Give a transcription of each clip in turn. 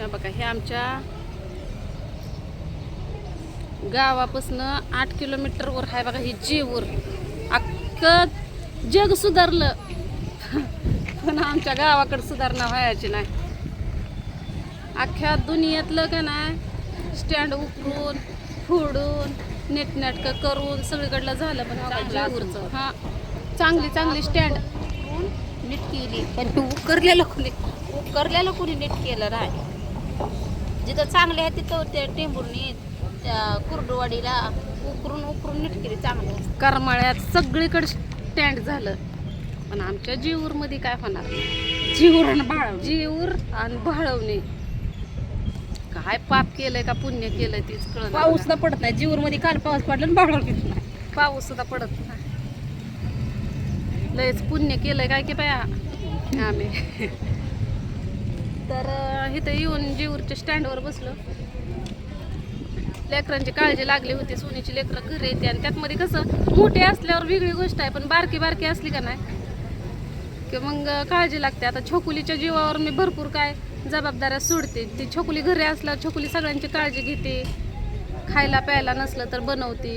हे बघा हे आमच्या गावापासनं आठ किलोमीटरवर आहे बघा ही जेऊर अख्खं जग सुधारलं. पण आमच्या गावाकडे सुधारणा व्हायची नाही. अख्ख्या दुनियेतलं का नाही स्टँड उकरून फोडून नेटनेटकं करून सगळीकडलं झालं पण बघा जेऊरचं हां. चांगली चांगली स्टँड नीट केली. पण तू उकरलेलं कोणी? उकरलेलं कोणी नीट केलं नाही. जिथं चांगले आहे तिथं त्या टेंभुर्णी त्या कुर्डुवाडीला उकरून उकरून नीट केली चांगलं करमाळ्यात सगळीकडे स्टँड झालं. पण आमच्या जीवूरमध्ये काय होणार? जीवर आणि भाळव जीवर आणि भाळवणे काय पाप केलंय का पुण्य केलंय तीच कळत पाऊस ना पडत नाही. जीवर मध्ये काल पाऊस पडला आणि बाळवर घेत नाही. पाऊस सुद्धा पडत नाही. लयच पुण्य केलंय काय की बाया? आम्ही. तर इथं येऊन जीवरच्या स्टँडवर बसलो. लेकरांची काळजी लागली होती सोनीची लेकरं घरी येते आणि त्यातमध्ये कसं मोठे असल्यावर वेगळी गोष्ट आहे पण बारकी बारकी असली का नाही? की मग काळजी लागते. आता छोकुलीच्या जीवावर मी भरपूर काय जबाबदाऱ्या सोडते. ती छोकुली घरी असल्यावर छोकुली सगळ्यांची काळजी घेते. खायला प्यायला नसलं तर बनवते.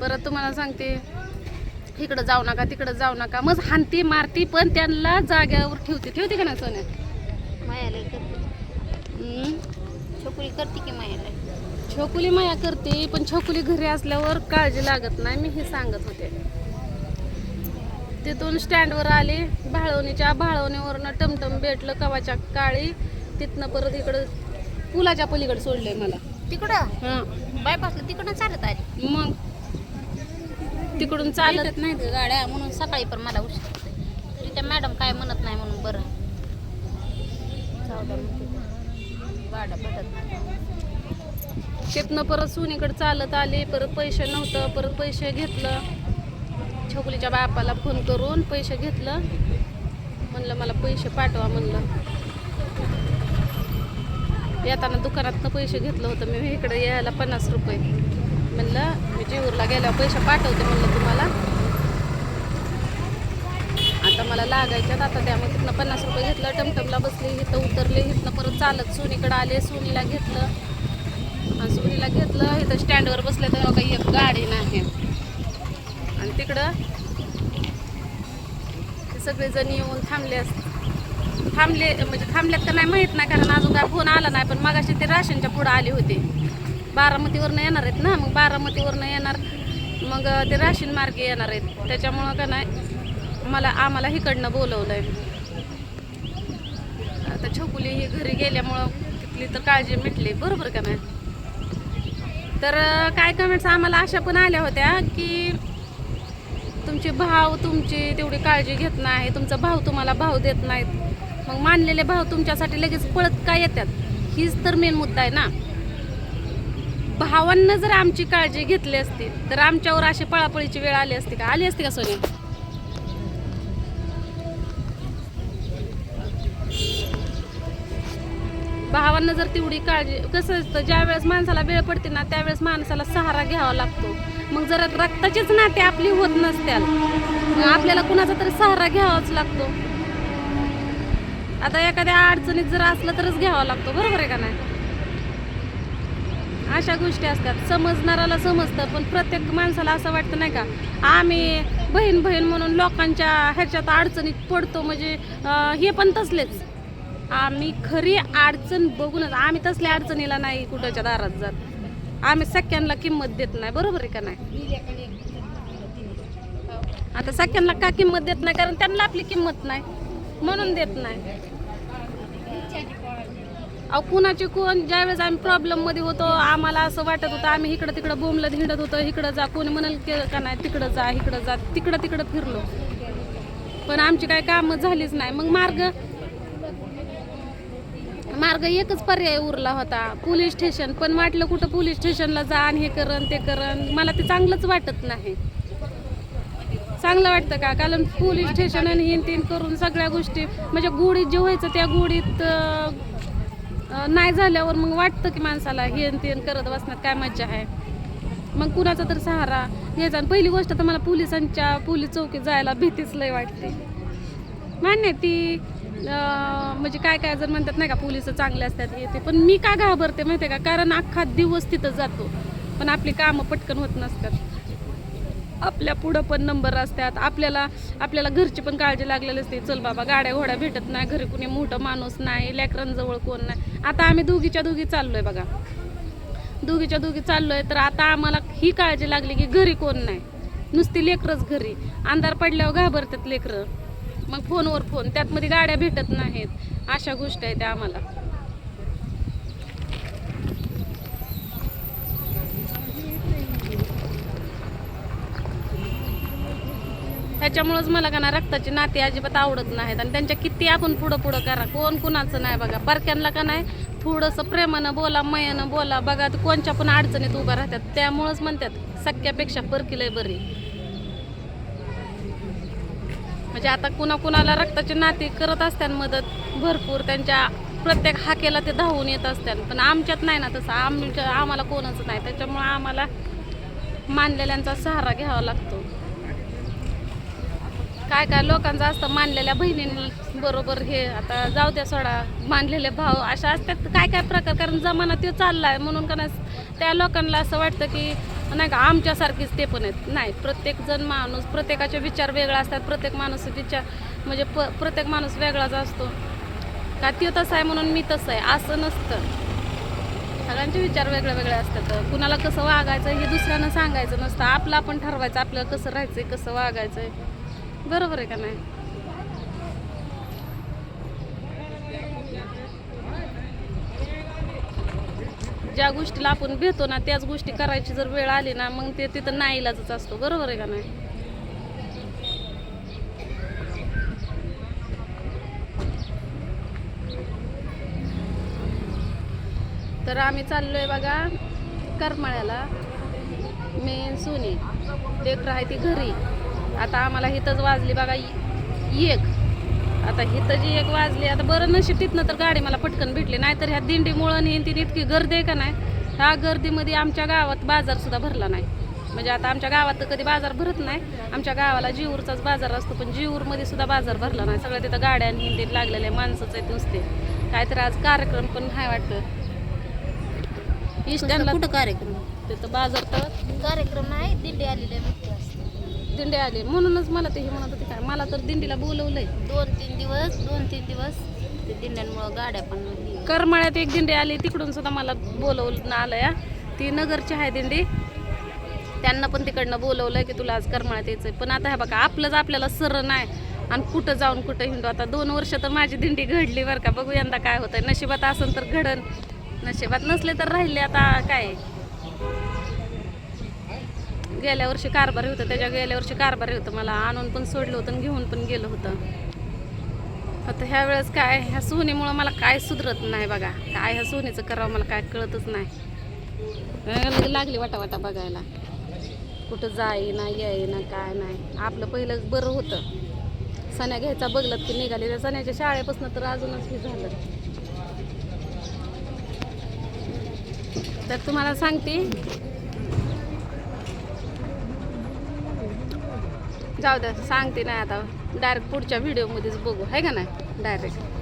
परत तुम्हाला सांगते इकडं जाऊ नका तिकडं जाऊ नका. मग हानती मारती पण त्यांना जाग्यावर ठेवते. ठेवते का नाही सोन्या? मायाला करते. छोकरी करते की मायाला? छोकुली माया करते पण छोकुली घरी असल्यावर काळजी लागत नाही मी हे सांगत होते. तिथून स्टँडवर आले भाळवणीच्या भाळवणीवरनं टमटम भेटलं कवाच्या काळी. तिथनं परत इकडं पुलाच्या पलीकडे सोडलंय मला. तिकडं? हां. बायपासला तिकडं चालत आली? मग? तिकडून चालत चालत नाही ग गाड्या म्हणून सकाळी पण मला उशीर होतोय. तरी त्या मॅडम काय म्हणत नाही म्हणून बरं द्या मग तिथं. गाड्या भेटत नाही तिथनं परत सुनीकडे चालत आले परत पैसे नव्हतं परत पैसे घेतलं. छोकलीच्या बापाला फोन करून पैसे घेतलं. म्हणलं मला पैसे पाठवा म्हणलं. येताना दुकानातनं पैसे घेतलं होतं. मी इकडे यायला पन्नास रुपये. म्हणलं मी जेऊरला गेल्यावर पैसे पाठवते म्हणलं तुम्हाला. आता मला लागायच्यात. आता त्यामुळे तिथनं पन्नास रुपये घेतलं टमटमला बसले इथं उतरले इथनं परत चालत सोनीकडं आले सोनीला घेतलं. सोनीला घेतलं इथं स्टँडवर बसले तर काही एक गाडी नाही. आणि तिकडं ते सगळेजण येऊन थांबले अस थांबले म्हणजे थांबल्यात तर नाही माहीत नाही कारण अजून काय फोन आला नाही पण मागाशी ते राशनच्या पुढं आले होते. बारामतीवरनं येणार आहेत ना मग बारामतीवरनं येणार मग ते राशीन मार्गे येणार आहेत. त्याच्यामुळं का नाही मला आम्हाला इकडनं बोलवलं आहे आता छोकुली ही घरी गेल्यामुळं तिथली तर काळजी मिटली. बरोबर का नाही? तर काय कमेंट्स आम्हाला अशा पण आल्या होत्या की तुमचे भाव तुमची तेवढी काळजी घेत नाही तुमचा भाव तुम्हाला भाव देत नाहीत. मग मानलेले भाव तुमच्यासाठी लगेच पळत काय येतात? हीच तर मेन मुद्दा आहे ना. भावांना जर आमची काळजी घेतली असती तर आमच्यावर अशी पळापळीची वेळ आली असती का? आली असती का सोनी भावांना जर तेवढी काळजी कसं असतं ज्या वेळेस माणसाला वेळ पडते ना त्यावेळेस माणसाला सहारा घ्यावा लागतो. मग जर रक्ताचीच नाते आपली होत नसत्याल आपल्याला कुणाचा तरी सहारा घ्यावाच लागतो. आता एखाद्या अडचणीत जर असलं तरच घ्यावा लागतो बरोबर आहे का नाही? अशा गोष्टी असतात. समजणाराला समजतं पण प्रत्येक माणसाला असं वाटतं नाही का आम्ही बहीण बहीण म्हणून लोकांच्या ह्याच्यात अडचणीत पडतो म्हणजे हे पण तसलेच. आम्ही खरी अडचण बघूनच आम्ही तसल्या अडचणीला नाही कुठंच्या दारात जात. आम्ही सख्यांना किंमत देत नाही बरोबर आहे का नाही? आता सख्यांना का किंमत देत नाही? कारण त्यांना आपली किंमत नाही म्हणून देत नाही. अहो कुणाची कोण ज्यावेळेस आम्ही प्रॉब्लेममध्ये होतो आम्हाला असं वाटत होतं आम्ही इकडं तिकडं बोंबलत हिंडत होतो इकडं जा कोणी म्हणाल की का नाही तिकडं जा इकडं जा तिकडं तिकडं फिरलो. पण आमची काय कामं झालीच नाही. मग मार्ग मार्ग एकच पर्याय उरला होता. Police station. पण वाटलं कुठं पोलीस स्टेशनला जा आणि हे करण ते करण. मला ते चांगलंच वाटत नाही. चांगलं वाटतं का? कारण पोलीस स्टेशन आणि हिन तीन करून सगळ्या गोष्टी म्हणजे गुढीत जे व्हायचं त्या गुढीत नाही झाल्यावर मग वाटतं की माणसाला हेन तेन करत बसण्यात काय मज्जा आहे. मग कुणाचा तर सहारा घ्यायचा आणि पहिली गोष्ट तर मला पोलिसांच्या पोलीस चौकीत जायला भीतीच लय वाटते मान्य ती. म्हणजे काय काय जर म्हणतात नाही का पोलीस चांगले असतात येते पण मी का घाबरते माहिती आहे का? कारण अख्खा दिवस तिथं जातो. पण आपली कामं पटकन होत नसतात. आपल्या पुढं पण नंबर असतात. आपल्याला आपल्याला घरची पण काळजी लागलेली असते. चल बाबा गाड्या घोड्या भेटत नाही घरी कुणी मोठं माणूस नाही लेकरांजवळ कोण नाही. आता आम्ही दोघीच्या दोघी चाललोय बघा. दोघीच्या दोघी चाललोय तर आता आम्हाला ही काळजी लागली की घरी कोण नाही. नुसती लेकरंच घरी. अंधार पडल्यावर घाबरतात लेकरं. मग फोनवर फोन. त्यात मध्ये गाड्या भेटत नाहीत. अशा गोष्टी आहेत त्या आम्हाला. ह्याच्यामुळंच मला का ना रक्ताची नाते अजिबात आवडत नाहीत. आणि त्यांच्या किती आपण पुढं पुढं करा. कोण कुणाचं नाही बघा. परक्यांना का नाही थोडंसं प्रेमानं बोला मयानं बोला. बघा कोणच्या पण अडचणीत उभा राहतात. त्यामुळंच म्हणतात सख्यापेक्षा परकी लय बरी. म्हणजे आता कुणा कुणाला रक्ताची नाती करत असतात मदत भरपूर त्यांच्या प्रत्येक हाकेला ते धावून येत असतात पण आमच्यात नाही ना तसं. आमच्या आम्हाला कोणच नाही. त्याच्यामुळं आम्हाला मानलेल्यांचा सहारा घ्यावा लागतो. काय काय लोकांचं असतं मानलेल्या बहिणींनी बरोबर हे आता जाऊ द्या सोडा मानलेले भाव अशा असतात. काय काय प्रकार? कारण जमाना तो चाललाय. म्हणून का त्या लोकांना असं वाटतं की नाही का आमच्यासारखीच ते पण आहेत. नाही प्रत्येक जण माणूस प्रत्येकाचे विचार वेगळा असतात. प्रत्येक माणूस विचार म्हणजे प प्रत्येक माणूस वेगळाच असतो. का ती तसं आहे म्हणून मी तसं आहे. असं नसतं. सगळ्यांचे विचार वेगळे वेगळे असतात. कुणाला कसं वागायचं हे दुसऱ्यांना सांगायचं नसतं. आपलं आपण ठरवायचं आपल्याला कसं राहायचंय कसं वागायचंय. बरोबर आहे का नाही? ज्या गोष्टीला आपण भेटतो ना त्याच गोष्टी करायची जर वेळ आली ना मग ते तिथं नाईलाजच असतो. बरोबर आहे का नाही? तर आम्ही चाललोय बघा करमाळ्याला. मी सोनी. लेकर आहे ती घरी. आता आम्हाला इथंच वाजली बघा एक. आता हिथं जी एक वाजली आता बरं नशीब तिथनं तर गाडी मला पटकन भेटली. नाहीतर ह्या दिंडीमुळं आणि ती इतकी गर्दी आहे का नाही ह्या गर्दीमध्ये आमच्या गावात बाजार सुद्धा भरला नाही. म्हणजे आता आमच्या गावात तर कधी बाजार भरत नाही आमच्या गावाला जीवूरचाच बाजार असतो पण जीवूरमध्ये सुद्धा बाजार भरला नाही. सगळं तिथं गाड्या आणि हिंदीत लागलेले माणसंच आहेत नुसते. काहीतरी आज कार्यक्रम पण आहे वाटतं. इष्टांना कुठं कार्यक्रम? तिथं बाजार तर कार्यक्रम नाही दिंडी आलेले दिंडी आली. म्हणूनच मला ते हे म्हणत होते काय मला तर दिंडीला बोलवलंय. दोन तीन दिवस दोन तीन दिवस. ते दिंड्यांमुळं गाड्या पण करमाळ्यात एक दिंडी आली तिकडून सुद्धा मला बोलवलं आलंय. ती नगरची आहे दिंडी. त्यांना पण तिकडनं बोलवलंय की तुला आज करमाळ्यात यायचंय. पण आता हे बघा आपलंच आपल्याला सर नाही आणि कुठं जाऊन कुठं हिंडू. आता दोन वर्ष तर माझी दिंडी घडली बरं का. बघू यंदा काय होतंय. नशिबात असेल तर घडन. नशिबात नसले तर राहिले आता काय? गेल्या वर्षी कारभारी होतं त्याच्या गेल्या वर्षी कारभारी होतं. मला आणून पण सोडलं होतं आणि घेऊन पण गेलं होतं. आता ह्या वेळेस काय ह्या सोनीमुळं मला काय सुधरत नाही बघा. काय ह्या सोनीचं करावं मला काय कळतच नाही. लागली वाटा वाटा बघायला. कुठं जाई ना याय ना काय नाही. आपलं पहिलं बरं होतं. सण्या घ्यायचा बघलत की निघाली त्या सण्याच्या शाळेपासून तर अजूनच हे झालं. तर तुम्हाला सांगते जाऊ द्या सांगते नाही आता. डायरेक्ट पुढच्या व्हिडिओमध्येच बघू आहे का नाही? डायरेक्ट